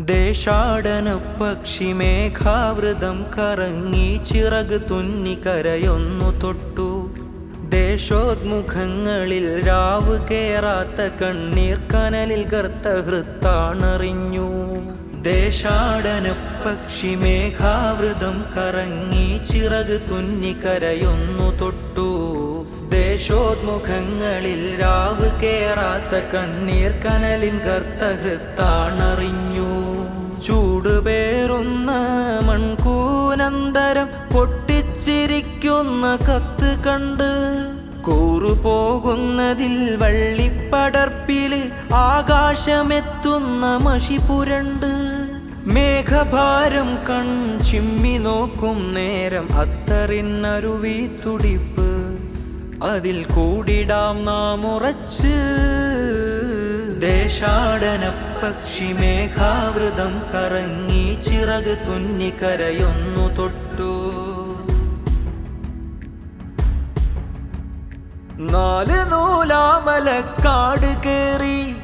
ദേശാടന പക്ഷി മേഘാവൃതം കറങ്ങി ചിറക് തുന്നി കരയൊന്നു തൊട്ടു. ദേശോദ്മുഖങ്ങളിൽ രാവ് കേറാത്ത കണ്ണീർ കനലിൽ കർത്ത ഹൃത്താണറിഞ്ഞു. ദേശാടന പക്ഷി മേഘാവൃതം കറങ്ങി ചിറക് തുന്നി കരയൊന്നു തൊട്ടു. ദേശോദ്മുഖങ്ങളിൽ രാവ് കേറാത്ത കണ്ണീർ കനലിൻ കർത്ത ഹൃത്താണറിഞ്ഞു. മൺകൂനന്തരം പൊട്ടിച്ചിരിക്കുന്ന കത്ത് കണ്ട് കൂറുപോകുന്നതിൽ വള്ളിപ്പടർപ്പിൽ ആകാശമെത്തുന്ന മഷി പുരണ്ട്. മേഘഭാരം കൺ ചിമ്മി നോക്കും നേരം അത്തറിനൊരു തുടിപ്പ്. അതിൽ കൂടിടാം നാം ഉറച്ച്. ദേശാടന പക്ഷി മേഘാവൃതം കറങ്ങി ചിറക് കരയൊന്നു തൊട്ടു. നാല് നൂലാമലക്കാട് കേറി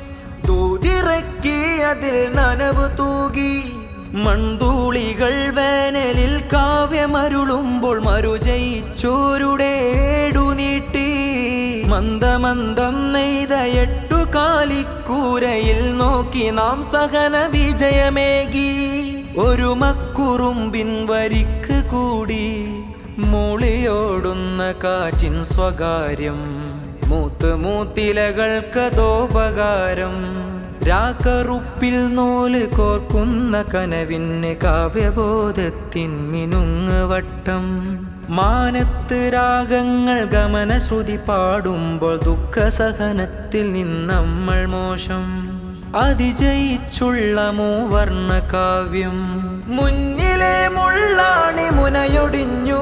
ദൂതിറക്കി അതിൽ നനവ് തൂകി. മൺതൂളികൾ വേനലിൽ കാവ്യമരുളുമ്പോൾ മരുചയിച്ചോരുടെ ഏടു നീട്ടി. മന്ദമന്ദം നെയ്ത എട്ടു കാലിക്കൂരയിൽ നോക്കി നാം സഹന വിജയമേകി. ഒരു മക്കുറുമ്പിൻ വരിക്ക് കൂടി മൂളിയോടുന്ന കാറ്റിൻ സ്വകാര്യം. മൂത്ത് മൂത്തിലകൾക്കതോപകാരം രാക്കറുപ്പിൽ നൂൽ കോർക്കുന്ന കനവിന് കാവ്യബോധത്തിൻ മിനുങ്ങ് വട്ടം. മാനത്ത് രാഗങ്ങൾ ഗമനശ്രുതി പാടുമ്പോൾ ദുഃഖസഹനത്തിൽ നിന്നമ്മൾ മോശം. അതിജയിച്ചുള്ള മൂവർണ കാവ്യം. മുന്നിലെ മുള്ളാണി മുനയൊടിഞ്ഞു.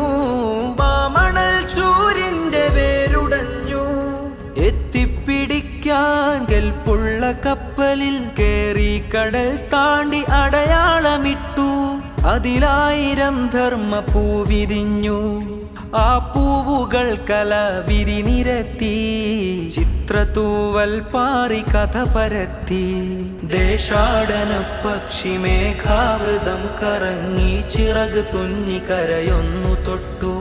മാമണൽ ചൂരിന്റെ വേരുടഞ്ഞു. എത്തിപ്പിടിക്കാൻ കെൽപ്പുള്ള കപ്പലിൽ കേറി കടൽ താണ്ടി അതിലായിരം ധർമ്മ പൂവിരിഞ്ഞു ആ പൂവുകൾ കല വിരിനിരത്തി ചിത്രത്തൂവൽ പാറി കഥ പരത്തി. ദേശാടന പക്ഷി മേഘാവൃതം കറങ്ങി ചിറക് തുന്നി കരയൊന്നു തൊട്ടു.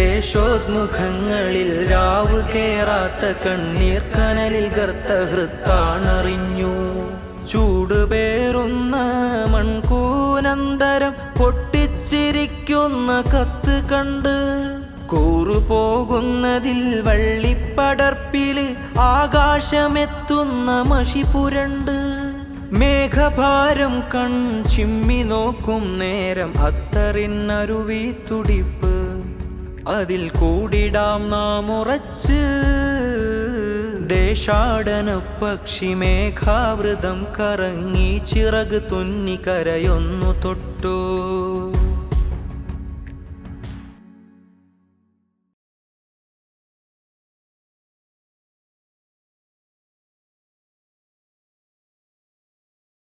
ദേശോദ്മുഖങ്ങളിൽ രാവ് കേറാത്ത കണ്ണീർ കനലിൽ കർത്ത ഹൃത്താണറിഞ്ഞു ചൂടുപേറുന്ന പൊട്ടിച്ചിരിക്കുന്ന കത്ത് കണ്ട് കൂറുപോകുന്നതിൽ വള്ളിപ്പടർപ്പിൽ ആകാശമെത്തുന്ന മഷി പുരണ്ട്. മേഘഭാരം കൺ ചിമ്മി നോക്കും നേരം അത്തറിനരുവി തുടിപ്പ്. അതിൽ കൂടിടാം നാം ഉറച്ച്. ദേശാടന പക്ഷി മേഘാവൃതം കറങ്ങി ചിറക് തുന്നി കരയൊന്നു തൊട്ടു.